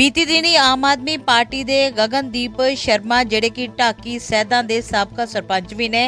ਬੀਤੀ ਦਿਨੀ ਆਮ ਆਦਮੀ ਪਾਰਟੀ ਦੇ ਗਗਨਦੀਪ ਸ਼ਰਮਾ, ਜਿਹੜੇ ਕਿ ਢਾਕੀ ਸੈਦਾਂ ਦੇ ਸਾਬਕਾ ਸਰਪੰਚ ਵੀ ਨੇ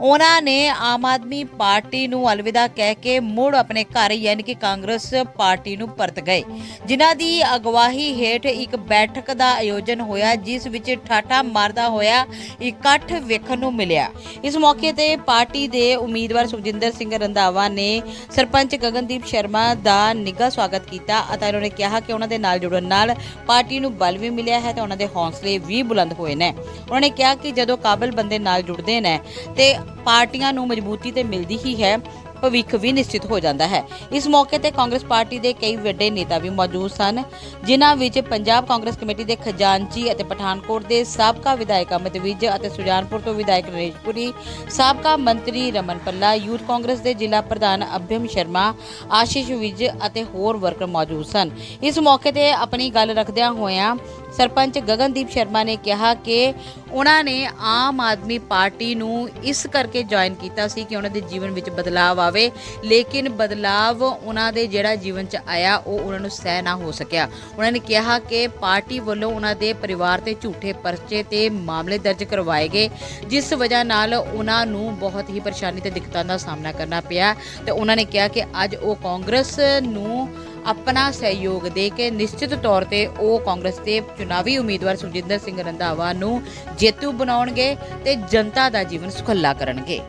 ਉਹਨਾਂ ਨੇ ਆਮ ਆਦਮੀ ਪਾਰਟੀ ਨੂੰ ਅਲਵਿਦਾ ਕਹਿ ਕੇ ਮੁੜ ਆਪਣੇ ਘਰ ਯਾਨੀ ਕਿ ਕਾਂਗਰਸ ਪਾਰਟੀ ਨੂੰ ਪਰਤ ਗਏ। ਜਿਨ੍ਹਾਂ ਦੀ ਅਗਵਾਈ ਹੇਠ ਇੱਕ ਬੈਠਕ ਦਾ ਆਯੋਜਨ ਹੋਇਆ, ਜਿਸ ਵਿੱਚ ਠਾਠਾ ਮਾਰਦਾ ਹੋਇਆ ਇਕੱਠ ਵੇਖਣ ਨੂੰ ਮਿਲਿਆ। ਇਸ ਮੌਕੇ ਤੇ ਪਾਰਟੀ ਦੇ ਉਮੀਦਵਾਰ ਸੁਖਜਿੰਦਰ ਸਿੰਘ ਰੰਧਾਵਾ ਨੇ ਸਰਪੰਚ ਗਗਨਦੀਪ ਸ਼ਰਮਾ ਦਾ ਨਿੱਘਾ ਸਵਾਗਤ ਕੀਤਾ ਅਤੇ ਉਹਨਾਂ ਨੇ ਕਿਹਾ ਕਿ ਉਹਨਾਂ ਦੇ ਨਾਲ ਜੁੜਨ ਨਾਲ ਪਾਰਟੀ ਨੂੰ ਬਲ ਵੀ ਮਿਲਿਆ ਹੈ ਤੇ ਉਹਨਾਂ ਦੇ ਹੌਸਲੇ ਵੀ ਬੁਲੰਦ ਹੋਏ ਨੇ। ਉਹਨਾਂ ਨੇ ਕਿਹਾ ਕਿ ਜਦੋਂ ਕਾਬਲ ਬੰਦੇ ਨਾਲ ਜੁੜਦੇ ਨੇ ਤੇ ਪਾਰਟੀਆਂ ਨੂੰ ਮਜ਼ਬੂਤੀ ਤੇ ਮਿਲਦੀ ਹੀ ਹੈ। ਭਵਿੱਖ ਵੀ ਨਿਸ਼ਚਿਤ ਹੋ ਜਾਂਦਾ ਹੈ। ਇਸ ਮੌਕੇ ਤੇ ਕਾਂਗਰਸ ਪਾਰਟੀ ਦੇ ਕਈ ਵੱਡੇ ਨੇਤਾ ਵੀ ਮੌਜੂਦ ਸਨ, ਜਿਨ੍ਹਾਂ ਵਿੱਚ ਪੰਜਾਬ ਕਾਂਗਰਸ ਕਮੇਟੀ ਦੇ ਖਜ਼ਾਨਚੀ ਅਤੇ ਪਠਾਨਕੋਟ ਦੇ ਸਾਬਕਾ ਵਿਧਾਇਕ ਅਮਿਤ ਵਿਜ ਅਤੇ ਸੁਜਾਨਪੁਰ ਤੋਂ ਵਿਧਾਇਕ ਨਰੇਸ਼ਪੁਰੀ ਸਾਬਕਾ ਮੰਤਰੀ ਰਮਨ ਪੱਲਾ, ਯੂਥ ਕਾਂਗਰਸ ਦੇ ਜ਼ਿਲ੍ਹਾ ਪ੍ਰਧਾਨ ਅਭਿਮ ਸ਼ਰਮਾ, ਆਸ਼ੀਸ਼ ਵਿਜ ਅਤੇ ਹੋਰ ਵਰਕਰ ਮੌਜੂਦ ਸਨ। ਇਸ ਮੌਕੇ ਤੇ ਆਪਣੀ ਗੱਲ ਰੱਖਦਿਆਂ ਹੋਇਆਂ ਸਰਪੰਚ ਗਗਨਦੀਪ ਸ਼ਰਮਾ ਨੇ ਕਿਹਾ ਕਿ ਉਹਨਾਂ ਨੇ ਆਮ ਆਦਮੀ ਪਾਰਟੀ ਨੂੰ ਇਸ ਕਰਕੇ ਜੁਆਇਨ ਕੀਤਾ ਸੀ ਕਿ ਉਹਨਾਂ ਦੇ ਜੀਵਨ ਵਿੱਚ ਬਦਲਾਅ ਆਵੇ ਲੇਕਿਨ ਬਦਲਾਵ ਉਹਨਾਂ ਦੇ ਜਿਹੜਾ ਜੀਵਨ 'ਚ ਆਇਆ, ਉਹ ਉਹਨਾਂ ਨੂੰ ਸਹਿ ਨਾ ਹੋ ਸਕਿਆ। ਉਹਨਾਂ ਨੇ ਕਿਹਾ ਕਿ ਪਾਰਟੀ ਵੱਲੋਂ ਉਹਨਾਂ ਦੇ ਪਰਿਵਾਰ ਤੇ ਝੂਠੇ ਪਰਚੇ ਤੇ ਮਾਮਲੇ ਦਰਜ ਕਰਵਾਏ ਗਏ, ਜਿਸ ਵਜ੍ਹਾ ਨਾਲ ਉਹਨਾਂ ਨੂੰ ਬਹੁਤ ਹੀ ਪਰੇਸ਼ਾਨੀ ਤੇ ਦਿੱਕਤਾਂ ਦਾ ਸਾਹਮਣਾ ਕਰਨਾ ਪਿਆ। ਤੇ ਉਹਨਾਂ ਨੇ ਕਿਹਾ ਕਿ ਅੱਜ ਉਹ ਕਾਂਗਰਸ ਨੂੰ ਆਪਣਾ ਸਹਿਯੋਗ ਦੇ ਕੇ ਨਿਸ਼ਚਿਤ ਤੌਰ ਤੇ ਉਹ ਕਾਂਗਰਸ ਦੇ ਚੁਣਾਵੀ ਉਮੀਦਵਾਰ ਸੁਖਜਿੰਦਰ ਸਿੰਘ ਰੰਧਾਵਾ ਨੂੰ ਜੇਤੂ ਬਣਾਉਣਗੇ ਤੇ ਜਨਤਾ ਦਾ ਜੀਵਨ ਸੁਖੱਲਾ ਕਰਨਗੇ।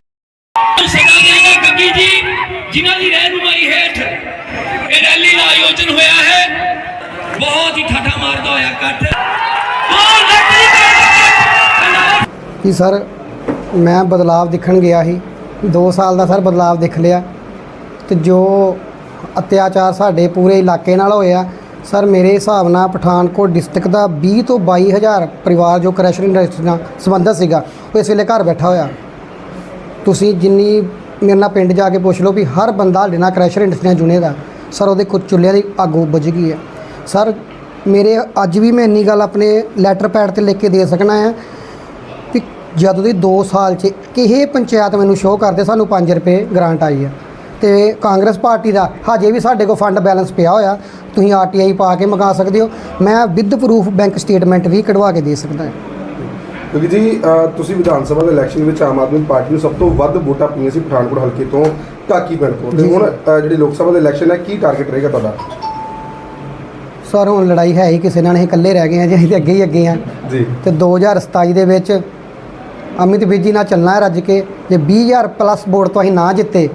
ਸਰਦਾਰ ਗੱਗੀ ਜੀ, ਜਿਨ੍ਹਾਂ ਦੀ ਰਹਿਨੁਮਾਈ ਹੇਠ ਇਹ ਰੈਲੀ ਦਾ ਆਯੋਜਨ ਹੋਇਆ ਹੈ, ਬਹੁਤ ਹੀ ਠਾਠਾ ਮਾਰਦਾ ਹੋਇਆ ਇਕੱਠ। ਔਰ ਸਰ, ਮੈਂ ਬਦਲਾਵ ਦੇਖਣ ਗਿਆ ਸੀ। 2 ਸਾਲ ਦਾ ਸਰ ਬਦਲਾਵ ਦੇਖ ਲਿਆ। ਤੇ ਜੋ ਅਤਿਆਚਾਰ ਸਾਡੇ ਪੂਰੇ ਇਲਾਕੇ ਨਾਲ ਹੋਇਆ ਸਰ ਮੇਰੇ ਹਿਸਾਬ ਨਾਲ ਪਠਾਨਕੋਟ ਡਿਸਟ੍ਰਿਕਟ ਦਾ 20 ਤੋਂ 22 ਹਜ਼ਾਰ ਪਰਿਵਾਰ ਜੋ ਕਰੈਸ਼ਰ ਇੰਡਸਟਰੀ ਨਾਲ ਸੰਬੰਧਿਤ ਸੀਗਾ, ਉਹ ਇਸ ਵੇਲੇ ਘਰ ਬੈਠਾ ਹੋਇਆ। ਤੁਸੀਂ ਜਿੰਨੀ ਮੇਰੇ ਨਾਲ ਪਿੰਡ ਜਾ ਕੇ ਪੁੱਛ ਲਓ ਵੀ ਹਰ ਬੰਦਾ ਸਾਡੇ ਨਾਲ ਕ੍ਰੈਸ਼ਰ ਇੰਡਸਟਰੀ ਨਾਲ ਜੁੜੇਗਾ ਸਰ ਉਹਦੇ ਕੁਝ ਚੁੱਲ੍ਹਿਆਂ ਦੀ ਅੱਗ ਬੁਝ ਗਈ ਹੈ। ਸਰ ਮੇਰੇ ਅੱਜ ਵੀ ਮੈਂ ਇੰਨੀ ਗੱਲ ਆਪਣੇ ਲੈਟਰ ਪੈਡ ਤੇ ਲਿਖ ਕੇ ਦੇ ਸਕਣਾ ਹੈ ਵੀ ਜਦੋਂ ਦੀ 2 ਸਾਲ 'ਚ ਕਿਹੇ ਪੰਚਾਇਤ ਮੈਨੂੰ ਸ਼ੋਅ ਕਰਦੇ ਸਾਨੂੰ 5 ਰੁਪਏ ਗ੍ਰਾਂਟ ਆਈ ਹੈ ਤੇ ਕਾਂਗਰਸ ਪਾਰਟੀ ਦਾ ਹਜੇ ਵੀ ਸਾਡੇ ਕੋਲ ਫੰਡ ਬੈਲੈਂਸ ਪਿਆ ਹੋਇਆ, ਤੁਸੀਂ ਆਰਟੀਆਈ ਪਾ ਕੇ ਮੰਗਾ ਸਕਦੇ ਹੋ, ਮੈਂ ਵਿਦ ਪ੍ਰੂਫ ਬੈਂਕ ਸਟੇਟਮੈਂਟ ਵੀ ਕਢਵਾ ਕੇ ਦੇ ਸਕਦਾ ਹਾਂ। ਕਿਉਂਕਿ ਜੀ ਤੁਸੀਂ ਵਿਧਾਨ ਸਭਾ ਦੇ ਇਲੈਕਸ਼ਨ ਵਿੱਚ ਆਮ ਆਦਮੀ ਪਾਰਟੀ ਨੂੰ ਸਭ ਤੋਂ ਵੱਧ ਵੋਟਾਂ ਪਈਆਂ ਸੀ ਪਠਾਨਕੋਟ ਹਲਕੇ ਤੋਂ ਢਾਕੀ ਪਿੰਡ ਤੋਂ। ਤੇ। ਹੁਣ ਜਿਹੜੀ ਲੋਕ ਸਭਾ ਦੇ ਇਲੈਕਸ਼ਨ ਹੈ ਕੀ ਟਾਰਗੇਟ ਰਹੇਗਾ ਤੁਹਾਡਾ? ਸਰ ਹੁਣ ਲੜਾਈ ਹੈ ਹੀ ਕਿਸੇ ਨਾਲ ਨਹੀਂ ਇਕੱਲੇ ਰਹਿ ਗਏ ਹਾਂ ਜੀ ਅਸੀਂ ਤੇ ਅੱਗੇ ਹੀ ਅੱਗੇ ਹਾਂ। ਜੀ। ਤੇ 2027 ਦੇ ਵਿੱਚ ਅਮਿਤ ਵਿਜੀ ਨਾਲ ਚੱਲਣਾ ਹੈ ਰੱਜ ਕੇ ਜੇ 20000 ਪਲੱਸ ਵੋਟ ਤੋਂ ਅਸੀਂ ਨਾ ਜਿੱਤੇ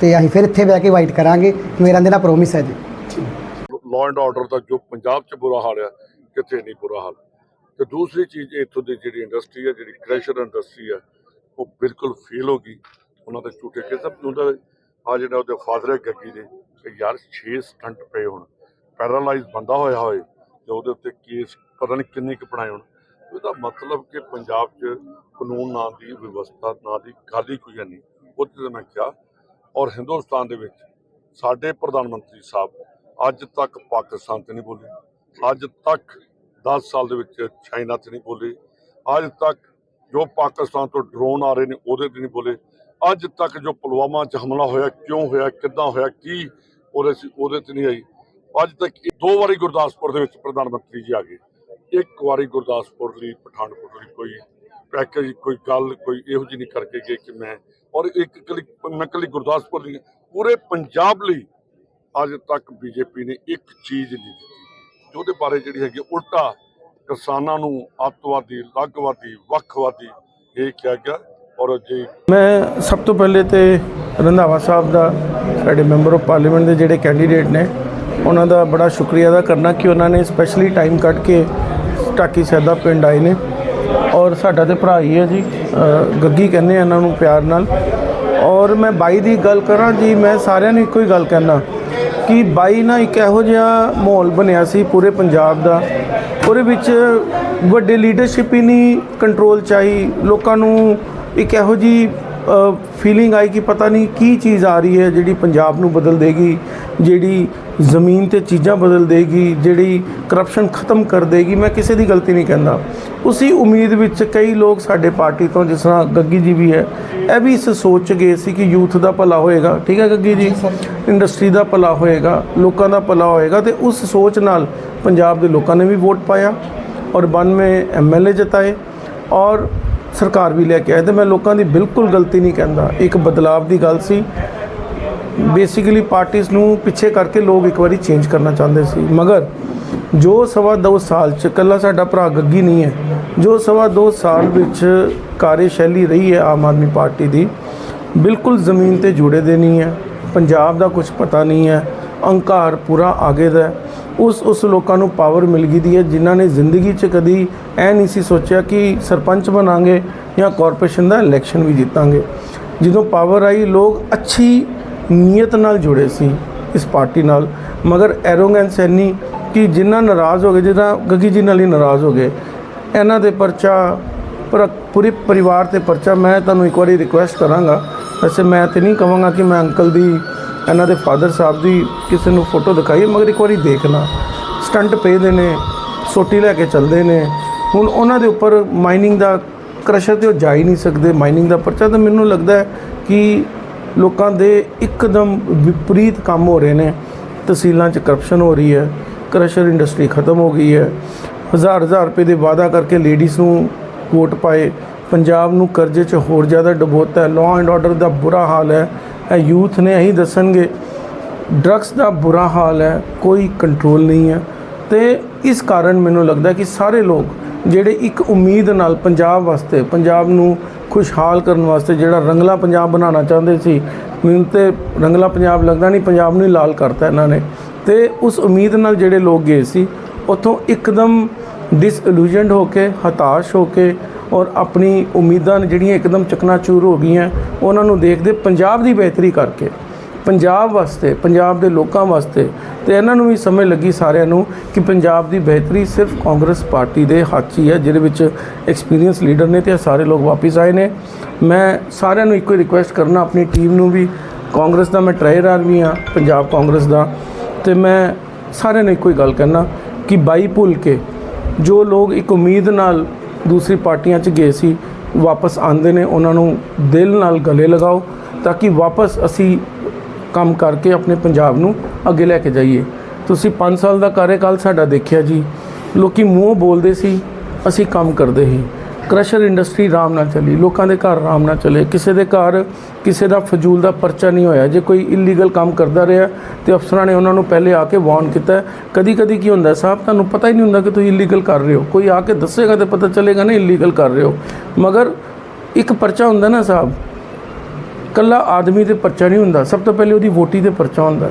ਤੇ ਅਸੀਂ ਫਿਰ ਇੱਥੇ ਬਹਿ ਕੇ ਵਾਈਟ ਕਰਾਂਗੇ। ਮੇਰਾ ਦੇ ਨਾਲ ਪ੍ਰੋਮਿਸ ਹੈ ਜੀ। ਲਾਅ ਐਂਡ ਆਰਡਰ ਦਾ ਜੋ ਪੰਜਾਬ 'ਚ ਬੁਰਾ ਹਾਲ ਹੈ ਕਿਤੇ ਨਹੀਂ ਬੁਰਾ ਹਾਲ। ਤੇ ਦੂਸਰੀ ਚੀਜ਼ ਇੱਥੋਂ ਦੀ ਜਿਹੜੀ ਇੰਡਸਟਰੀ ਹੈ ਜਿਹੜੀ ਕ੍ਰੈਸ਼ਰ ਇੰਡਸਟਰੀ ਹੈ ਉਹ ਬਿਲਕੁਲ ਫੇਲ ਹੋ ਗਈ। ਉਹਨਾਂ ਦੇ ਝੂਠੇ ਕੇਸ ਉਹਦਾ ਆ ਜਿਹੜਾ ਉਹਦੇ ਫਾਦਰ ਹੈ ਗੱਗੀ ਦੇ, ਕਿ ਯਾਰ 6 ਸਟੰਟ ਪਏ ਹੁਣ। ਪੈਰਾਲਾਈਜ਼ ਬੰਦਾ ਹੋਇਆ ਹੋਏ, ਤੇ ਉਹਦੇ ਉੱਤੇ ਕੇਸ ਪਤਾ ਨਹੀਂ ਕਿੰਨੇ ਕੁ ਬਣਾਏ ਹੋਣ। ਉਹਦਾ ਮਤਲਬ ਕਿ ਪੰਜਾਬ 'ਚ ਕਾਨੂੰਨ ਨਾਂ ਦੀ, ਵਿਵਸਥਾ ਨਾਂ ਦੀ ਗੱਲ ਹੀ ਕੋਈ ਹੈ ਨਹੀਂ। ਉਹ ਮੈਂ ਕਿਹਾ, ਔਰ ਹਿੰਦੁਸਤਾਨ ਦੇ ਵਿੱਚ ਸਾਡੇ ਪ੍ਰਧਾਨ ਮੰਤਰੀ ਸਾਹਿਬ ਅੱਜ ਤੱਕ ਪਾਕਿਸਤਾਨ ਤੇ ਨਹੀਂ ਬੋਲੇ। ਅੱਜ ਤੱਕ 10 ਸਾਲ ਦੇ ਵਿੱਚ ਚਾਈਨਾ ਤੇ ਨਹੀਂ ਬੋਲੇ। ਅੱਜ ਤੱਕ ਜੋ ਪਾਕਿਸਤਾਨ ਤੋਂ ਡਰੋਨ ਆ ਰਹੇ ਨੇ, ਉਹਦੇ ਤੇ ਨਹੀਂ ਬੋਲੇ। ਅੱਜ ਤੱਕ ਜੋ ਪੁਲਵਾਮਾ 'ਚ ਹਮਲਾ ਹੋਇਆ, ਕਿਉਂ ਹੋਇਆ, ਕਿੱਦਾਂ ਹੋਇਆ, ਕੀ ਉਹਦੇ ਸੀ ਉਹਦੇ ਤੇ ਨਹੀਂ ਆਈ। ਅੱਜ ਤੱਕ ਦੋ ਵਾਰੀ ਗੁਰਦਾਸਪੁਰ ਦੇ ਵਿੱਚ ਪ੍ਰਧਾਨ ਮੰਤਰੀ ਜੀ ਆ ਗਏ। ਇੱਕ ਵਾਰੀ ਗੁਰਦਾਸਪੁਰ ਲਈ, ਪਠਾਨਕੋਟ ਲਈ ਕੋਈ ਪੈਕੇਜ ਕੋਈ ਗੱਲ, ਕੋਈ ਇਹੋ ਜਿਹੀ ਨਹੀਂ ਕਰਕੇ ਗਏ ਕਿ ਮੈਂ। ਔਰ ਇੱਕ ਕਲੀ ਮੈਂ ਕਲੀ ਗੁਰਦਾਸਪੁਰ ਲਈ ਪੂਰੇ ਪੰਜਾਬ ਲਈ ਅੱਜ ਤੱਕ ਬੀਜੇਪੀ ਨੇ ਇੱਕ ਚੀਜ਼ ਨਹੀਂ ਦਿੱਤੀ। ਤੇ ਉਹਦੇ ਬਾਰੇ ਜਿਹੜੀ ਹੈਗੀ ਉਲਟਾ ਕਿਸਾਨਾਂ ਨੂੰ ਅੱਤਵਾਦੀ, ਲੱਗਵਾਦੀ, ਵੱਖਵਾਦੀ ਇਹ ਕਿਹਾ ਗਿਆ ਔਰ ਜੇ ਮੈਂ ਸਭ ਤੋਂ ਪਹਿਲੇ ਤੇ ਰੰਧਾਵਾ ਸਾਹਿਬ ਦਾ, ਸਾਡੇ ਮੈਂਬਰ ਆਫ ਪਾਰਲੀਮੈਂਟ ਦੇ ਜਿਹੜੇ ਕੈਂਡੀਡੇਟ ਨੇ, ਉਹਨਾਂ ਦਾ ਬੜਾ ਸ਼ੁਕਰੀਆ ਅਦਾ ਕਰਨਾ ਕਿ ਉਹਨਾਂ ਨੇ ਸਪੈਸ਼ਲੀ ਟਾਈਮ ਕੱਢ ਕੇ ਟਾਕੀ ਸੈਦਾ ਪਿੰਡ ਆਏ ਨੇ। ਔਰ ਸਾਡਾ ਤੇ ਭਰਾ ਹੀ ਹੈ ਜੀ ਗੱਗੀ ਕਹਿੰਦੇ ਆ ਇਹਨਾਂ ਨੂੰ ਪਿਆਰ ਨਾਲ। ਔਰ ਮੈਂ ਬਾਈ ਦੀ ਗੱਲ ਕਰਾਂ ਜੀ, ਮੈਂ ਸਾਰਿਆਂ ਨੂੰ ਇੱਕੋ ਹੀ ਗੱਲ ਕਹਿਣਾ ਕਿ ਬਾਈ ਨਾ ਇੱਕ ਇਹੋ ਜਿਹਾ ਮਾਹੌਲ ਬਣਿਆ ਸੀ ਪੂਰੇ ਪੰਜਾਬ ਦਾ। ਉਹਦੇ ਵਿੱਚ ਵੱਡੇ ਲੀਡਰਸ਼ਿਪ ਹੀ ਨਹੀਂ ਕੰਟਰੋਲ ਚਾਹੀ ਲੋਕਾਂ ਨੂੰ ਇੱਕ ਇਹੋ ਜੀ ਫੀਲਿੰਗ ਆਈ ਕਿ ਪਤਾ ਨਹੀਂ ਕੀ ਚੀਜ਼ ਆ ਰਹੀ ਹੈ ਜਿਹੜੀ ਪੰਜਾਬ ਨੂੰ ਬਦਲ ਦੇਗੀ ਜਿਹੜੀ ਜ਼ਮੀਨ ਤੇ ਚੀਜ਼ਾਂ ਬਦਲ ਦੇਗੀ ਜਿਹੜੀ ਕਰਪਸ਼ਨ ਖਤਮ ਕਰ ਦੇਗੀ। ਮੈਂ ਕਿਸੇ ਦੀ ਗਲਤੀ ਨਹੀਂ ਕਹਿੰਦਾ। ਉਸੇ ਉਮੀਦ ਵਿੱਚ ਕਈ ਲੋਕ ਸਾਡੇ ਪਾਰਟੀ ਤੋਂ ਜਿਸ ਤਰ੍ਹਾਂ ਗੱਗੀ ਜੀ ਵੀ ਹੈ ਇਹ ਵੀ ਇਸ ਸੋਚ ਗਏ ਸੀ ਕਿ ਯੂਥ ਦਾ ਭਲਾ ਹੋਏਗਾ। ਠੀਕ ਹੈ ਗੱਗੀ ਜੀ? ਇੰਡਸਟਰੀ ਦਾ ਭਲਾ ਹੋਏਗਾ ਲੋਕਾਂ ਦਾ ਭਲਾ ਹੋਏਗਾ ਤੇ ਉਸ ਸੋਚ ਨਾਲ ਪੰਜਾਬ ਦੇ ਲੋਕਾਂ ਨੇ ਵੀ ਵੋਟ ਪਾਇਆ ਔਰ 92 ਐਮਐਲਏ ਜਿਤਾਏ ਔਰ ਸਰਕਾਰ ਵੀ ਲੈ ਕੇ ਆਏ ਤੇ ਮੈਂ ਲੋਕਾਂ ਦੀ ਬਿਲਕੁਲ ਗਲਤੀ ਨਹੀਂ ਕਹਿੰਦਾ। ਇੱਕ ਬਦਲਾਵ ਦੀ ਗੱਲ ਸੀ। ਬੇਸਿਕਲੀ ਪਾਰਟੀਆਂ ਨੂੰ ਪਿੱਛੇ ਕਰਕੇ ਲੋਕ ਇੱਕ ਵਾਰੀ ਚੇਂਜ ਕਰਨਾ ਚਾਹੁੰਦੇ ਸੀ। ਮਗਰ ਜੋ ਸਵਾ ਦੋ ਸਾਲ ਚ ਇਕੱਲਾ ਸਾਡਾ ਭਰਾ ਗੱਗੀ ਨਹੀਂ ਹੈ, ਜੋ ਸਵਾ ਦੋ ਸਾਲ ਵਿੱਚ ਕਾਰਜਸ਼ੈਲੀ ਰਹੀ ਹੈ ਆਮ ਆਦਮੀ ਪਾਰਟੀ ਦੀ, ਬਿਲਕੁਲ ਜ਼ਮੀਨ ਤੇ ਜੁੜੇ ਦੇ ਨਹੀਂ ਹੈ। ਪੰਜਾਬ ਦਾ ਕੁਝ ਪਤਾ ਨਹੀਂ ਹੈ। ਅਹੰਕਾਰ ਪੂਰਾ ਆਗੇ ਦਾ ਉਸ ਉਸ ਲੋਕਾਂ ਨੂੰ ਪਾਵਰ ਮਿਲ ਗਈ ਦੀ ਹੈ, ਜਿਨ੍ਹਾਂ ਨੇ ਜ਼ਿੰਦਗੀ 'ਚ ਕਦੀ ਐ ਨਹੀਂ ਸੀ ਸੋਚਿਆ ਕਿ ਸਰਪੰਚ ਬਣਾਂਗੇ ਜਾਂ ਕਾਰਪੋਰੇਸ਼ਨ ਦਾ ਇਲੈਕਸ਼ਨ ਵੀ ਜਿੱਤਾਂਗੇ। ਜਦੋਂ ਪਾਵਰ ਆਈ, ਲੋਕ ਅੱਛੀ ਨੀਅਤ ਨਾਲ ਜੁੜੇ ਸੀ ਇਸ ਪਾਰਟੀ ਨਾਲ। ਮਗਰ ਐਰੋਗੈਂਸ ਇੰਨੀ ਕਿ ਜਿੰਨਾ ਨਾਰਾਜ਼ ਹੋ ਗਏ, ਜਿੱਦਾਂ ਗੱਗੀ ਜੀ ਨਾਲ ਹੀ ਨਾਰਾਜ਼ ਹੋ ਗਏ। ਇਹਨਾਂ ਦੇ ਪਰਚਾ, ਪਰ ਪੂਰੇ ਪਰਿਵਾਰ ਤੇ ਪਰਚਾ, ਮੈਂ ਤੁਹਾਨੂੰ ਇੱਕ ਵਾਰੀ ਰਿਕੁਐਸਟ ਕਰਾਂਗਾ ਵੈਸੇ ਮੈਂ ਤੇ ਨਹੀਂ ਕਹਾਂਗਾ ਕਿ ਮੈਂ ਅੰਕਲ ਦੀ, ਇਹਨਾਂ ਦੇ ਫਾਦਰ ਸਾਹਿਬ ਦੀ ਕਿਸੇ ਨੂੰ ਫੋਟੋ ਦਿਖਾਈ ਮਗਰ ਇੱਕ ਵਾਰੀ ਦੇਖ ਦੇਖਣਾ ਸਟੰਟ ਪਏ ਦੇ ਨੇ, ਸੋਟੀ ਲੈ ਕੇ ਚੱਲਦੇ ਨੇ। ਹੁਣ ਉਹਨਾਂ ਦੇ ਉੱਪਰ ਮਾਈਨਿੰਗ ਦਾ ਕ੍ਰਸ਼ਰ ਤੇ ਉਹ ਜਾ ਹੀ ਨਹੀਂ ਸਕਦੇ ਮਾਈਨਿੰਗ ਦਾ ਪਰਚਾ ਤਾਂ ਮੈਨੂੰ ਲੱਗਦਾ ਹੈ ਕਿ ਲੋਕਾਂ ਦੇ ਇੱਕਦਮ ਵਿਪਰੀਤ ਕੰਮ ਹੋ ਰਹੇ ਨੇ। ਤਹਿਸੀਲਾਂ 'ਚ ਕਰਪਸ਼ਨ ਹੋ ਰਹੀ ਹੈ ਕ੍ਰਸ਼ਰ ਇੰਡਸਟਰੀ ਖਤਮ ਹੋ ਗਈ ਹੈ। ਹਜ਼ਾਰ ਹਜ਼ਾਰ ਰੁਪਏ ਦੇ ਵਾਅਦਾ ਕਰਕੇ ਲੇਡੀਜ਼ ਨੂੰ ਵੋਟ ਪਾਏ। ਪੰਜਾਬ ਨੂੰ ਕਰਜ਼ੇ 'ਚ ਹੋਰ ਜ਼ਿਆਦਾ ਡੁਬੋਤਾ ਹੈ। ਲਾਅ ਐਂਡ ਆਰਡਰ ਦਾ ਬੁਰਾ ਹਾਲ ਹੈ। ਇਹ ਯੂਥ ਨੇ ਇਹੀ ਦੱਸਣਗੇ ਡਰੱਗਸ ਦਾ ਬੁਰਾ ਹਾਲ ਹੈ, ਕੋਈ ਕੰਟਰੋਲ ਨਹੀਂ ਹੈ। ਤੇ ਇਸ ਕਾਰਨ ਮੈਨੂੰ ਲੱਗਦਾ ਕਿ ਸਾਰੇ ਲੋਕ ਜਿਹੜੇ ਇੱਕ ਉਮੀਦ ਨਾਲ ਪੰਜਾਬ ਵਾਸਤੇ, ਪੰਜਾਬ ਨੂੰ ਖੁਸ਼ਹਾਲ ਕਰਨ ਵਾਸਤੇ ਜਿਹੜਾ ਰੰਗਲਾ ਪੰਜਾਬ ਬਣਾਉਣਾ ਚਾਹੁੰਦੇ ਸੀ, ਮੈਨੂੰ ਤੇ ਰੰਗਲਾ ਪੰਜਾਬ ਲੱਗਦਾ ਨਹੀਂ, ਪੰਜਾਬ ਨੂੰ ਲਾਲ ਕਰਤਾ ਇਹਨਾਂ ਨੇ। ਤੇ ਉਸ ਉਮੀਦ ਨਾਲ ਜਿਹੜੇ ਲੋਕ ਗਏ ਸੀ, ਉਥੋਂ ਇੱਕਦਮ ਡਿਸਇਲੂਜਨਡ ਹੋ ਕੇ, ਹਤਾਸ਼ ਹੋ ਕੇ ਔਰ ਆਪਣੀ ਉਮੀਦਾਂ ਨੇ ਜਿਹੜੀਆਂ ਇੱਕਦਮ ਚਕਨਾਚੂਰ ਹੋ ਗਈਆਂ, ਉਹਨਾਂ ਨੂੰ ਦੇਖਦੇ ਪੰਜਾਬ ਦੀ ਬਿਹਤਰੀ ਕਰਕੇ, ਪੰਜਾਬ ਵਾਸਤੇ, ਪੰਜਾਬ ਦੇ ਲੋਕਾਂ ਵਾਸਤੇ, ਤੇ ਇਹਨਾਂ ਨੂੰ ਵੀ ਸਮਝ ਲੱਗੀ ਸਾਰਿਆਂ ਨੂੰ ਕਿ ਪੰਜਾਬ ਦੀ ਬਿਹਤਰੀ ਸਿਰਫ ਕਾਂਗਰਸ ਪਾਰਟੀ ਦੇ ਹੱਥ ਹੀ ਹੈ, ਜਿਹਦੇ ਵਿੱਚ ਐਕਸਪੀਰੀਅੰਸ ਲੀਡਰ ਨੇ ਤੇ ਇਹ ਸਾਰੇ ਲੋਕ ਵਾਪਸ ਆਏ ਨੇ। ਮੈਂ ਸਾਰਿਆਂ ਨੂੰ ਇੱਕੋ ਹੀ ਰਿਕੁਐਸਟ ਕਰਨਾ, ਆਪਣੀ ਟੀਮ ਨੂੰ ਵੀ, ਕਾਂਗਰਸ ਦਾ ਮੈਂ ਟ੍ਰਾਇਰਰ ਵੀ ਹਾਂ, ਪੰਜਾਬ ਕਾਂਗਰਸ ਦਾ, ਤੇ ਮੈਂ ਸਾਰਿਆਂ ਨੂੰ ਇੱਕੋ ਹੀ ਗੱਲ ਕਹਿਣਾ ਕਿ ਬਾਈ ਭੁੱਲ ਕੇ ਜੋ ਲੋਕ ਇੱਕ ਉਮੀਦ ਨਾਲ ਦੂਸਰੀ ਪਾਰਟੀਆਂ 'ਚ ਗਏ ਸੀ, ਵਾਪਸ ਆਉਂਦੇ ਨੇ, ਉਹਨਾਂ ਨੂੰ ਦਿਲ ਨਾਲ ਗਲੇ ਲਗਾਓ ਤਾਂ ਕਿ ਵਾਪਸ ਅਸੀਂ ਕੰਮ ਕਰਕੇ ਆਪਣੇ ਪੰਜਾਬ ਨੂੰ ਅੱਗੇ ਲੈ ਕੇ ਜਾਈਏ। ਤੁਸੀਂ 5 ਸਾਲ ਦਾ ਕਾਰਜਕਾਲ ਸਾਡਾ ਦੇਖਿਆ ਜੀ। ਲੋਕੀ ਮੂੰਹ ਬੋਲਦੇ ਸੀ, ਅਸੀਂ ਕੰਮ ਕਰਦੇ ਸੀ। ਕ੍ਰਸ਼ਰ ਇੰਡਸਟਰੀ ਆਰਾਮ ਨਾਲ ਚੱਲੀ, ਲੋਕਾਂ ਦੇ ਘਰ ਆਰਾਮ ਨਾਲ ਚੱਲੇ। ਕਿਸੇ ਦੇ ਘਰ ਕਿਸੇ ਦਾ ਫਜ਼ੂਲ ਦਾ ਪਰਚਾ ਨਹੀਂ ਹੋਇਆ। ਜੇ ਕੋਈ ਇਲੀਗਲ ਕੰਮ ਕਰਦਾ ਰਿਹਾ ਤੇ ਅਫਸਰਾਂ ਨੇ ਉਹਨਾਂ ਨੂੰ ਪਹਿਲੇ ਆ ਕੇ ਵਾਰਨ ਕੀਤਾ। ਕਦੀ ਕਦੀ ਕੀ ਹੁੰਦਾ? ਸਾਹਿਬ ਤੁਹਾਨੂੰ ਪਤਾ ਹੀ ਨਹੀਂ ਹੁੰਦਾ ਕਿ ਤੁਸੀਂ ਇਲੀਗਲ ਕਰ ਰਹੇ ਹੋ। ਕੋਈ ਆ ਕੇ ਦੱਸੇਗਾ ਤੇ ਪਤਾ ਚੱਲੇਗਾ ਨਾ ਇਲੀਗਲ ਕਰ ਰਹੇ ਹੋ। ਮਗਰ ਇੱਕ ਪਰਚਾ ਹੁੰਦਾ ਨਾ ਸਾਹਿਬ ਕੱਲਾ ਆਦਮੀ ਤੇ ਪਰਚਾ ਨਹੀਂ ਹੁੰਦਾ। ਸਭ ਤੋਂ ਪਹਿਲੇ ਉਹਦੀ ਵੋਟੀ ਤੇ ਪਰਚਾ ਹੁੰਦਾ।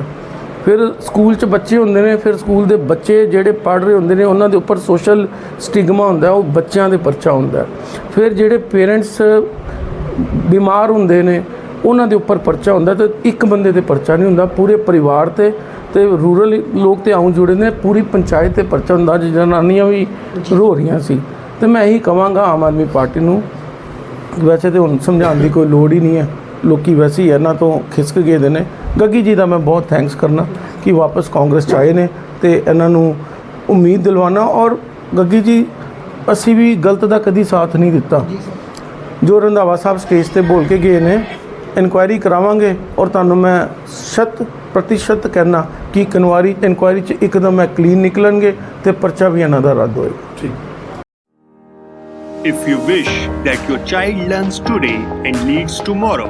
ਫਿਰ ਸਕੂਲ 'ਚ ਬੱਚੇ ਹੁੰਦੇ ਨੇ ਫਿਰ ਸਕੂਲ ਦੇ ਬੱਚੇ ਜਿਹੜੇ ਪੜ੍ਹ ਰਹੇ ਹੁੰਦੇ ਨੇ ਉਹਨਾਂ ਦੇ ਉੱਪਰ ਸੋਸ਼ਲ ਸਟਿਗਮਾ ਹੁੰਦਾ ਉਹ ਬੱਚਿਆਂ ਦੇ ਪਰਚਾ ਹੁੰਦਾ। ਫਿਰ ਜਿਹੜੇ ਪੇਰੈਂਟਸ ਬਿਮਾਰ ਹੁੰਦੇ ਨੇ ਉਹਨਾਂ ਦੇ ਉੱਪਰ ਪਰਚਾ ਹੁੰਦਾ ਤੇ ਇੱਕ ਬੰਦੇ ਤੇ ਪਰਚਾ ਨਹੀਂ ਹੁੰਦਾ ਪੂਰੇ ਪਰਿਵਾਰ ਤੇ ਤੇ ਰੂਰਲ ਲੋਕ ਤੇ ਆਉਂ ਜੁੜੇ ਨੇ ਪੂਰੀ ਪੰਚਾਇਤ ਤੇ ਪਰਚਾ ਹੁੰਦਾ ਜਨਾਨੀਆਂ ਵੀ ਰੋ ਰਹੀਆਂ ਸੀ। ਤੇ ਮੈਂ ਇਹੀ ਕਵਾਂਗਾ ਆਮ ਆਦਮੀ ਪਾਰਟੀ ਨੂੰ ਵੈਸੇ ਤੇ ਹੁਣ ਸਮਝਾਉਣ ਦੀ ਕੋਈ ਲੋੜ ਹੀ ਨਹੀਂ ਹੈ ਲੋਕੀ ਵੈਸੇ ਹੀ ਇਹਨਾਂ ਤੋਂ ਖਿਸਕ ਗਏ ਦੇ ਨੇ। ਗੱਗੀ ਜੀ ਦਾ ਮੈਂ ਬਹੁਤ ਥੈਂਕਸ ਕਰਨਾ ਕਿ ਵਾਪਸ ਕਾਂਗਰਸ ਚ ਆਏ ਨੇ ਤੇ ਇਹਨਾਂ ਨੂੰ ਉਮੀਦ ਦਿਲਵਾਨਾ ਔਰ ਗੱਗੀ ਜੀ ਅਸੀਂ ਵੀ ਗਲਤ ਦਾ ਕਦੀ ਸਾਥ ਨਹੀਂ ਦਿੱਤਾ। ਜੋ ਰੰਧਾਵਾ ਸਾਹਿਬ ਸਟੇਜ ਤੇ ਬੋਲ ਕੇ ਗਏ ਨੇ ਇਨਕੁਆਇਰੀ ਕਰਾਵਾਂਗੇ ਔਰ ਤੁਹਾਨੂੰ ਮੈਂ ਸ਼ਤ ਪ੍ਰਤੀਸ਼ਤ ਕਹਿਣਾ ਕਿ ਕਨਵਾਰੀ ਇਨਕੁਆਇਰੀ ਚ ਇੱਕਦਮ ਮੈਂ ਕਲੀਨ ਨਿਕਲਣਗੇ ਤੇ ਪਰਚਾ ਵੀ ਇਹਨਾਂ ਦਾ ਰੱਦ ਹੋਏਗਾ। ਠੀਕ। If you wish that your child learns today and leads tomorrow,